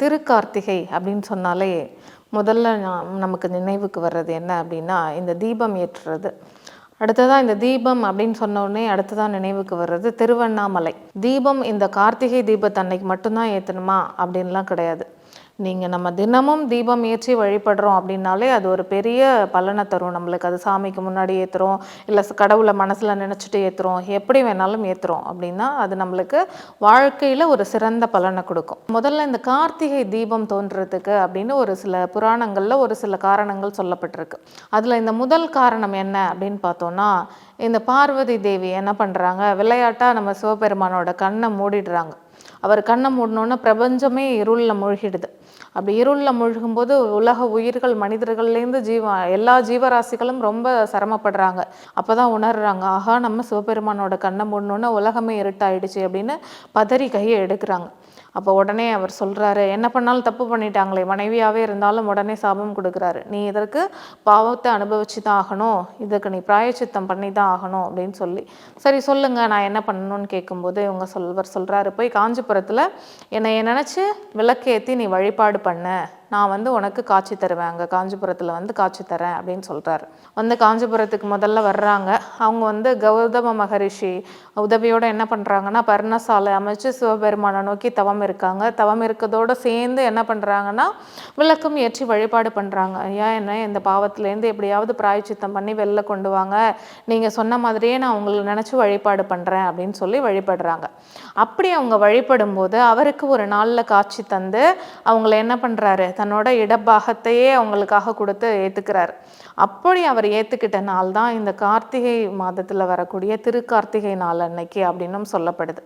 திருக்கார்த்திகை அப்படின்னு சொன்னாலே முதல்ல நமக்கு நினைவுக்கு வர்றது என்ன அப்படின்னா இந்த தீபம் ஏற்றுறது. அடுத்ததாக இந்த தீபம் அப்படின்னு சொன்னோடனே அடுத்ததான் நினைவுக்கு வர்றது திருவண்ணாமலை. தீபம் இந்த கார்த்திகை தீபத்தன்னைக்கு மட்டும்தான் ஏற்றணுமா அப்படின்லாம் கிடையாது. நீங்கள் நம்ம தினமும் தீபம் ஏற்றி வழிபடுறோம் அப்படின்னாலே அது ஒரு பெரிய பலனை தரும். நம்மளுக்கு அது சாமிக்கு முன்னாடி ஏற்றுறோம் இல்லை கடவுளை மனசில் நினச்சிட்டு ஏற்றுறோம் எப்படி வேணாலும் ஏற்றுறோம் அப்படின்னா அது நம்மளுக்கு வாழ்க்கையில் ஒரு சிறந்த பலனை கொடுக்கும். முதல்ல இந்த கார்த்திகை தீபம் தோன்றதுக்கு அப்படின்னு ஒரு சில புராணங்களில் ஒரு சில காரணங்கள் சொல்லப்பட்டிருக்கு. அதில் இந்த முதல் காரணம் என்ன அப்படின்னு பார்த்தோன்னா இந்த பார்வதி தேவி என்ன பண்ணுறாங்க விளையாட்டாக நம்ம சிவபெருமானோட கண்ணை மூடிடுறாங்க. அவர் கண்ணை மூடினோன்னே பிரபஞ்சமே இருளில் மூழ்கிடுது. அப்படி இருளில் மூழ்கும்போது உலக உயிர்கள் மனிதர்கள்லேருந்து ஜீவ எல்லா ஜீவராசிகளும் ரொம்ப சிரமப்படுறாங்க. அப்போ தான் உணர்றாங்க ஆஹா நம்ம சிவபெருமானோட கண்ணை மூடினோன்னே உலகமே இருட்டாயிடுச்சு அப்படின்னு பதறி கையை எடுக்கிறாங்க. அப்போ உடனே அவர் சொல்கிறாரு என்ன பண்ணாலும் தப்பு பண்ணிட்டாங்களே மனைவியாகவே இருந்தாலும் உடனே சாபம் கொடுக்குறாரு. நீ இதற்கு பாவத்தை அனுபவிச்சு தான் ஆகணும் இதுக்கு நீ பிராயச்சித்தம் பண்ணி தான் ஆகணும் அப்படின்னு சொல்லி. சரி சொல்லுங்க நான் என்ன பண்ணணும்னு கேட்கும்போது இவங்க சொல்வர் சொல்கிறாரு போய் காஞ்சிபுரத்தில் என்னை நினச்சி விளக்கேற்றி நீ வழிபாடு பண்ண. நான் வந்து உனக்கு காட்சி தருவேன். அங்கே காஞ்சிபுரத்தில் வந்து காட்சி தரேன் அப்படின்னு சொல்கிறாரு வந்து காஞ்சிபுரத்துக்கு முதல்ல வர்றாங்க. அவங்க வந்து கௌதம மகரிஷி உதவியோட என்ன பண்ணுறாங்கன்னா பர்ணசாலை அமைச்சு சிவபெருமானை நோக்கி தவம் இருக்காங்க. தவம் இருக்கதோடு சேர்ந்து என்ன பண்ணுறாங்கன்னா விளக்கம் ஏற்றி வழிபாடு பண்ணுறாங்க ஐயா என்ன இந்த பாவத்திலேருந்து எப்படியாவது பிராயச்சித்தம் பண்ணி வெளில கொண்டு வாங்க. நீங்கள் சொன்ன மாதிரியே நான் உங்களை நினச்சி வழிபாடு பண்ணுறேன் அப்படின்னு சொல்லி வழிபடுறாங்க. அப்படி அவங்க வழிபடும்போது அவருக்கு ஒரு நாளில் காட்சி தந்து அவங்கள என்ன பண்ணுறாரு தன்னோட இடப்பாகத்தையே அவங்களுக்காக கொடுத்து ஏற்றுக்கிறாரு அப்படி அவர் ஏற்றுக்கிட்ட நாள் தான் இந்த கார்த்திகை மாதத்தில் வரக்கூடிய திருக்கார்த்திகை நாள் அன்னைக்கு அப்படின்னும் சொல்லப்படுது.